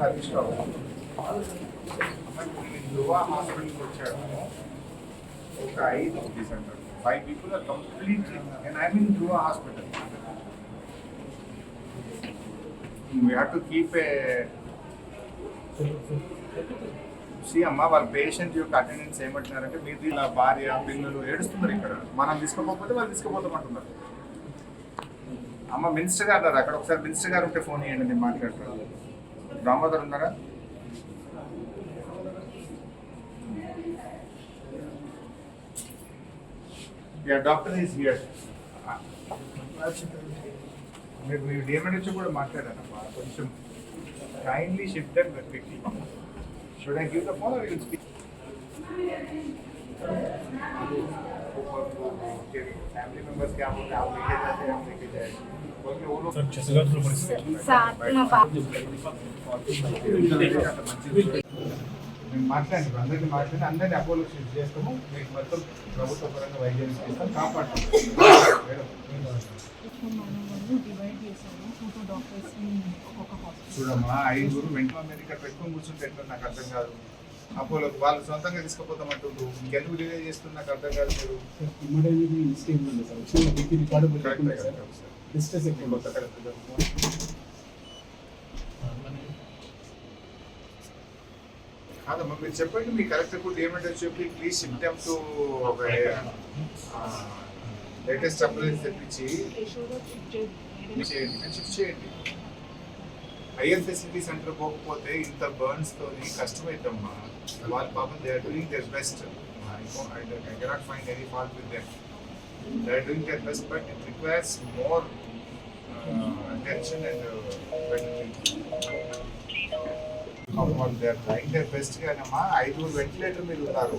హరీష్ రావు యువా హాస్పిటల్కి వచ్చాడు ఒక ఐదు centre five people are completely and I mean your hospital we have to keep A C అమ్మ వాళ్ళ పేషెంట్ యొక్క అటెండెన్స్ ఏమంటున్నారంటే మీరు ఇలా భార్య పిల్లలు ఏడుస్తున్నారు ఇక్కడ. మనం తీసుకోకపోతే వాళ్ళు తీసుకోపోతామంటున్నారు. అమ్మ మినిస్టర్ గారు ఉన్నారు అక్కడ ఒకసారి మినిస్టర్ గారు ఉంటే ఫోన్ చేయండి నేను మాట్లాడతాను. దామోదర్ ఉన్నారా? యా డాక్టర్ ఈజ్ హియర్ మీరు మీరు వచ్చి కూడా మాట్లాడారమ్మా. కొంచెం kindly shift and quickly should I give the phone will speak మాట్లాడండి అందరినీ మాట్లాడి అందరినీ అపోలో షిఫ్ట్ చేస్తాము. మీకు మొత్తం ప్రభుత్వ పరంగా వైద్యం ఇస్తాం కాపాడుతాం. చూడమ్మా ఐదుగురు వెంటనే ఇక్కడ పెట్టుకొని కూర్చుంటే ఎట్లా? నాకు అర్థం కాదు. అపోలో వాళ్ళు సొంతంగా తీసుకుపోతామంటుండ్రు. ఇంకెందుకు డిలే చేస్తున్నా నాకు అర్థం కాదు మీరు. కాదమ్మా మీరు చెప్పండి మీ కరెక్టర్ కూడా ఏమంటే చెప్పి please symptom to latest appliances తెప్పించి చేయండి. షిఫ్ట్ చేయండి. హైయర్ ఫెసిలిటీ సెంటర్ పోకపోతే ఇంత బర్న్స్ తోని కష్టమైద్దమ్మా వాళ్ళ పాపం they are doing their best. I cannot find any fault with them. They are doing their best but it requires more attention and వాళ్ళు they are trying their best గానమ్మా. ఐదుగురు ventilator మీద ఉన్నారు.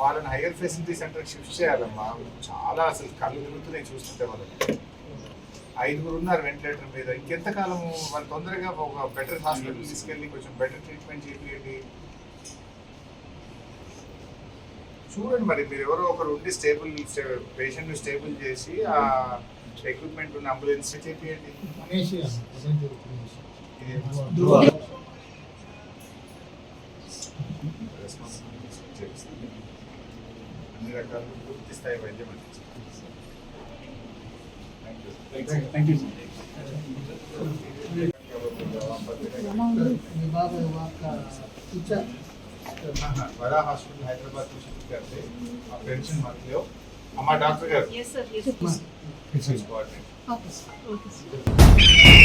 వాళ్ళని హైయర్ ఫెసిలిటీ సెంటర్ షిఫ్ట్ చేయాలమ్మా. చాలా అసలు కళ్ళు తిరుగుతున్నాయి చూస్తుంటే వాళ్ళకి. ఐదుగురు ఉన్నారు వెంటిలేటర్ మీద. ఇంకెంత కాలం వాళ్ళు తొందరగా ఒక బెటర్ హాస్పిటల్ తీసుకెళ్ళి కొంచెం బెటర్ ట్రీట్మెంట్ చేయండి చూడండి మరి మీరు ఎవరో ఒకరు ఉండి స్టేబుల్ పేషెంట్ స్టేబుల్ చేసి ఆ ఎక్విప్మెంట్ ఉన్న అంబులెన్స్ చేపిస్తాం. అన్ని రకాల పూర్తి స్థాయి వైద్యం అందించాలి थैंक यू बड़ा हॉस्पिटल हैदराबाद में शिफ्ट करते आप टेंशन मत लो हमारा doctor yes sir yes sir okay sir